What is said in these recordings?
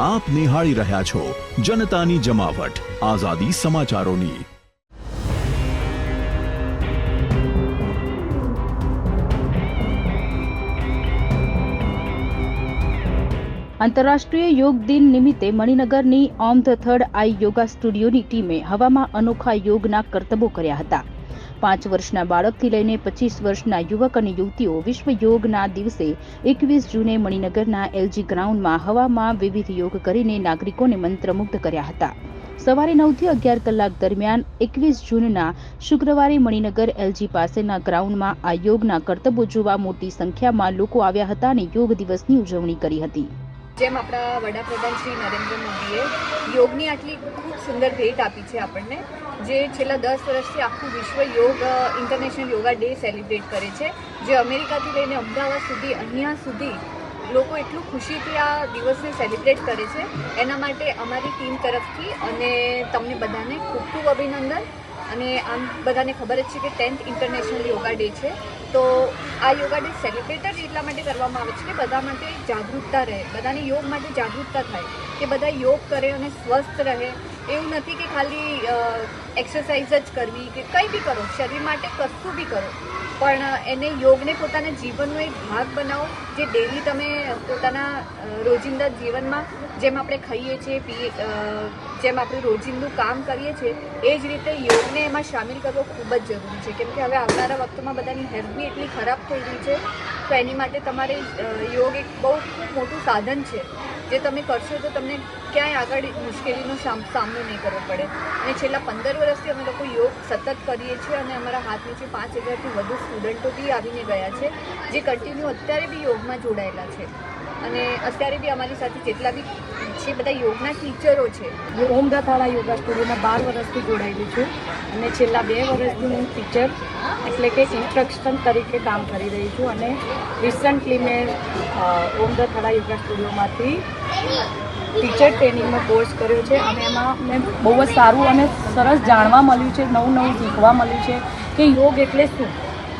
આપ નિહાળી રહ્યા છો જનતાની જમાવટ. આઝાદી સમાચારોની. આંતરરાષ્ટ્રીય યોગ દિન નિમિત્તે મણિનગરની Om the third eye yoga સ્ટુડિયોની ટીમે હવામાં અનોખા યોગના કરતબો કર્યા હતા. પાંચ વર્ષના બાળકથી લઈને પચીસ વર્ષના યુવક અને યુવતીઓ વિશ્વ યોગના દિવસે એકવીસ જૂને મણિનગરના એલજી ગ્રાઉન્ડમાં હવામાં વિવિધ યોગ કરીને નાગરિકોને મંત્રમુગ્ધ કર્યા હતા. સવારે નવથી અગિયાર કલાક દરમિયાન એકવીસ જૂનના શુક્રવારે મણિનગર એલજી પાસેના ગ્રાઉન્ડમાં આ યોગના કરતબો જોવા મોટી સંખ્યામાં લોકો આવ્યા હતા અને યોગ દિવસની ઉજવણી કરી હતી. જેમ આપણા વડાપ્રધાન શ્રી નરેન્દ્ર મોદીએ યોગની આટલી ખૂબ સુંદર ભેટ આપી છે આપણને જે છેલ્લા દસ વર્ષથી આખું વિશ્વ યોગ ઇન્ટરનેશનલ યોગા ડે સેલિબ્રેટ કરે છે, જે અમેરિકાથી લઈને અમદાવાદ સુધી, અહીંયા સુધી લોકો એટલું ખુશીથી આ દિવસને સેલિબ્રેટ કરે છે. એના માટે અમારી ટીમ તરફથી અને તમને બધાને ખૂબ ખૂબ અભિનંદન. અને આમ બધાને ખબર જ છે કે ટેન્થ ઇન્ટરનેશનલ યોગા ડે છે. તો આ યોગા ડે સેલિબ્રેટ જ એટલા માટે કરવામાં આવે છે કે બધા માટે જાગૃતતા રહે, બધાને યોગ માટે જાગૃતતા થાય, કે બધા યોગ કરે અને સ્વસ્થ રહે. એવું નથી કે ખાલી એક્સરસાઇઝ જ કરવી કે કંઈ બી કરો, શરીર માટે કશું બી કરો. પણ એને યોગને પોતાના જીવનનો એક ભાગ બનાવો, જે ડેલી તમે પોતાના રોજિંદા જીવનમાં જેમ આપણે ખાઈએ છીએ, પીએ જેમ આપણે રોજિંદું કામ કરીએ છીએ, એ જ રીતે યોગને એમાં સામેલ કરવો ખૂબ જ જરૂરી છે. કેમ કે હવે આવનારા વખતમાં બધાની હેલ્થ બી એટલી ખરાબ થઈ રહી છે, તો એની માટે તમારે યોગ એક બહુ મોટું સાધન છે. જે તમે કરશો તો તમને ક્યાંય આગળ મુશ્કેલીનો સામ- સામનો નહીં કરવો પડે. અને છેલ્લા પંદર વર્ષથી અમે લોકો યોગ સતત કરીએ છીએ અને અમારા હાથ નીચે પાંચ હજારથી વધુ સ્ટુડન્ટો બી આવીને ગયા છે, જે કન્ટિન્યુ અત્યારે બી યોગમાં જોડાયેલા છે. અને અત્યારે બી અમારી સાથે જેટલા બી છે બધા યોગના ટીચરો છે. હું ઓમ દાથાળા યોગા સ્ટુડિયોમાં બાર વર્ષથી જોડાયેલી છું અને છેલ્લા બે વર્ષથી હું ટીચર એટલે કે ઇન્સ્ટ્રક્શન તરીકે કામ કરી રહી છું અને રિસન્ટલી મેં ઓમ દાથાળા યોગા સ્ટુડિયોમાંથી ટીચર ટ્રેનિંગનો કોર્સ કર્યો છે. અને એમાં મેં બહુ જ સારું અને સરસ જાણવા મળ્યું છે, નવું નવું શીખવા મળ્યું છે કે યોગ એટલે શું?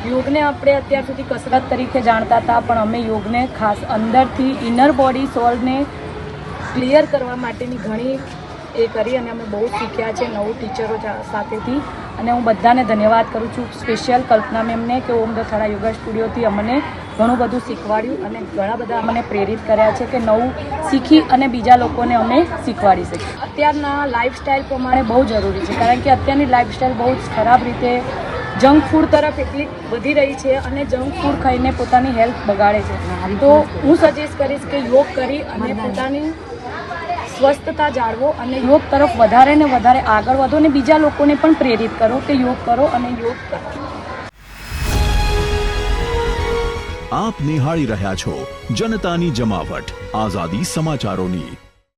યોગને આપણે અત્યાર સુધી કસરત તરીકે જાણતા હતા, પણ અમે યોગને ખાસ અંદરથી ઇનર બોડી સોલને ક્લિયર કરવા માટેની ઘણી એ કરી અને અમે બહુ શીખ્યા છે નવું ટીચરો સાથેથી. અને હું બધાને ધન્યવાદ કરું છું સ્પેશિયલ કલ્પના મેમને કે ઓમ દથાળા યોગા સ્ટુડિયોથી અમને ઘણું બધું શીખવાડ્યું અને ઘણા બધા અમને પ્રેરિત કર્યા છે કે નવું શીખી અને બીજા લોકોને અમે શીખવાડી શકીએ. અત્યારના લાઈફસ્ટાઈલ પ્રમાણે બહુ જરૂરી છે, કારણ કે અત્યારની લાઈફસ્ટાઈલ બહુ જ ખરાબ રીતે જંક ફૂડ તરફ એટલી વધી રહી છે અને જંક ફૂડ ખાઈને પોતાની હેલ્થ બગાડે છે. તો હું સજેસ્ટ કરીશ કે યોગ કરી અને પોતાની સ્વસ્થતા જાળવો અને યોગ તરફ વધારે ને વધારે આગળ વધો અને બીજા લોકોને પણ પ્રેરિત કરો કે યોગ કરો અને યોગ કરો. આપ નિહાળી રહ્યા છો જનતાની જમાવટ, આઝાદી સમાચારોની.